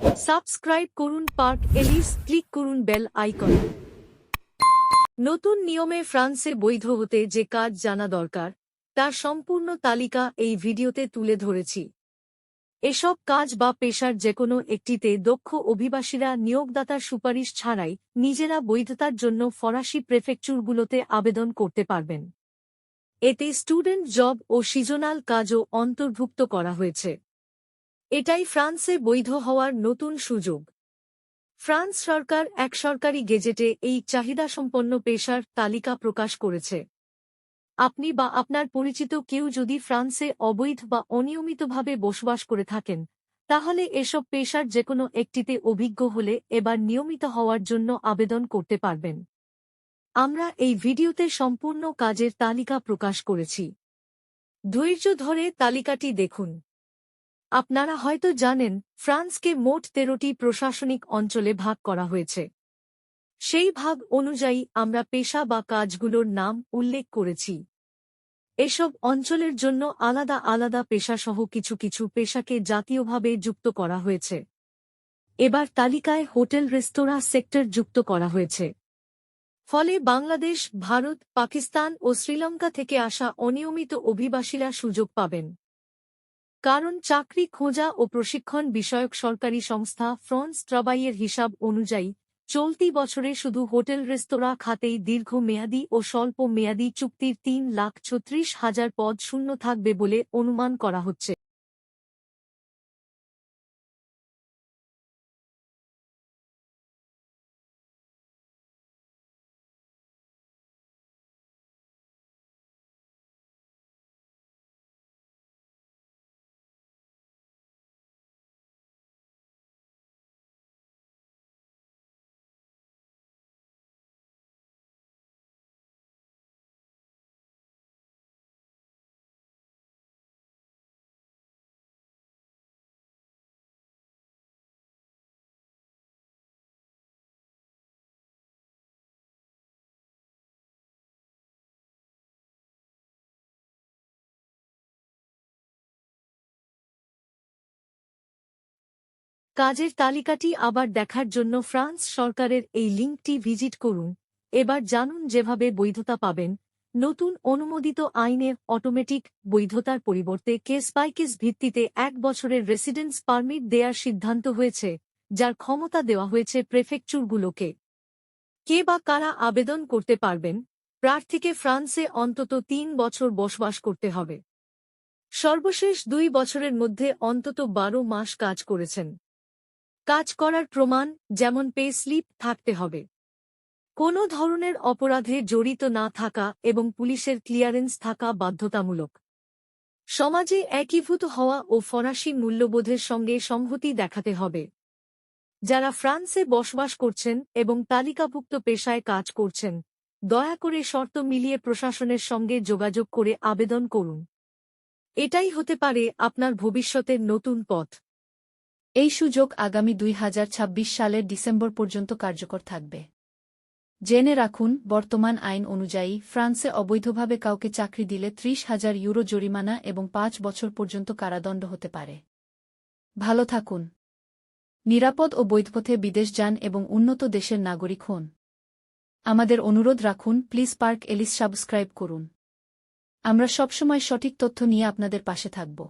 Subscribe করুন পার্ক এলিস ক্লিক করুন বেল আইকন। নতুন নিয়মে ফ্রান্সে বৈধ হতে যে কাজ জানা দরকার, তার সম্পূর্ণ তালিকা এই ভিডিওতে তুলে ধরেছি। এসব কাজ বা পেশার যেকোনো একটিতে দক্ষ অভিবাসীরা নিয়োগদাতার সুপারিশ ছাড়াই নিজেরা বৈধতার জন্য ফরাসি প্রেফেকচুরগুলোতে আবেদন করতে পারবেন। এতে স্টুডেন্ট জব ও সিজনাল কাজও অন্তর্ভুক্ত করা হয়েছে। এটাই ফ্রান্সে বৈধ হওয়ার নতুন সুযোগ। ফ্রান্স সরকার এক সরকারি গেজেটে এই চাহিদাসম্পন্ন পেশার তালিকা প্রকাশ করেছে। আপনি বা আপনার পরিচিত কেউ যদি ফ্রান্সে অবৈধ বা অনিয়মিতভাবে বসবাস করে থাকেন, তাহলে এসব পেশার যেকোনো একটিতে অভিজ্ঞ হলে এবার নিয়মিত হওয়ার জন্য আবেদন করতে পারবেন। আমরা এই ভিডিওতে সম্পূর্ণ কাজের তালিকা প্রকাশ করেছি। ধৈর্য ধরে তালিকাটি দেখুন। আপনারা হয়তো জানেন, ফ্রান্সকে মোট তেরোটি প্রশাসনিক অঞ্চলে ভাগ করা হয়েছে। সেই ভাগ অনুযায়ী আমরা পেশা বা কাজগুলোর নাম উল্লেখ করেছি। এসব অঞ্চলের জন্য আলাদা আলাদা পেশাসহ কিছু কিছু পেশাকে জাতীয়ভাবে যুক্ত করা হয়েছে। এবার তালিকায় হোটেল, রেস্তোরাঁ, সেক্টর যুক্ত করা হয়েছে। ফলে বাংলাদেশ, ভারত, পাকিস্তান ও শ্রীলঙ্কা থেকে আসা অনিয়মিত অভিবাসীরা সুযোগ পাবেন। কারণ চাকরি খোঁজা ও প্রশিক্ষণ বিষয়ক সরকারি সংস্থা ফ্রন্স ট্রাবাইয়ের হিসাব অনুযায়ী, চলতি বছরে শুধু হোটেল, রেস্তোরাঁ খাতেই দীর্ঘ মেয়াদী ও স্বল্প মেয়াদী চুক্তির তিন লাখ ছত্রিশ হাজার পদ শূন্য থাকবে বলে অনুমান করা হচ্ছে। কাজের তালিকাটি আবার দেখার জন্য ফ্রান্স সরকারের এই লিঙ্কটি ভিজিট করুন। এবার জানুন যেভাবে বৈধতা পাবেন। নতুন অনুমোদিত আইনের অটোমেটিক বৈধতার পরিবর্তে কেস বাই কেস ভিত্তিতে এক বছরের রেসিডেন্স পারমিট দেওয়ার সিদ্ধান্ত হয়েছে, যার ক্ষমতা দেওয়া হয়েছে প্রেফেকচুরগুলোকে। কে বা কারা আবেদন করতে পারবেন? প্রার্থীকে ফ্রান্সে অন্তত তিন বছর বসবাস করতে হবে। সর্বশেষ দুই বছরের মধ্যে অন্তত বারো মাস কাজ করেছেন। কাজ করার প্রমাণ, যেমন পে স্লিপ থাকতে হবে। কোনো ধরনের অপরাধে জড়িত না থাকা এবং পুলিশের ক্লিয়ারেন্স থাকা বাধ্যতামূলক। সমাজে একীভূত হওয়া ও ফরাসি মূল্যবোধের সঙ্গে সংহতি দেখাতে হবে। যারা ফ্রান্সে বসবাস করছেন এবং তালিকাভুক্ত পেশায় কাজ করছেন, দয়া করে শর্ত মিলিয়ে প্রশাসনের সঙ্গে যোগাযোগ করে আবেদন করুন। এটাই হতে পারে আপনার ভবিষ্যতের নতুন পথ। এই সুযোগ আগামী দুই হাজার ছাব্বিশ সালের ডিসেম্বর পর্যন্ত কার্যকর থাকবে। জেনে রাখুন, বর্তমান আইন অনুযায়ী ফ্রান্সে অবৈধভাবে কাউকে চাকরি দিলে ত্রিশ হাজার ইউরো জরিমানা এবং পাঁচ বছর পর্যন্ত কারাদণ্ড হতে পারে। ভালো থাকুন। নিরাপদ ও বৈধপথে বিদেশ যান এবং উন্নত দেশের নাগরিক হন। আমাদের অনুরোধ রাখুন, প্লিজ পার্ক এলিস সাবস্ক্রাইব করুন। আমরা সবসময় সঠিক তথ্য নিয়ে আপনাদের পাশে থাকব।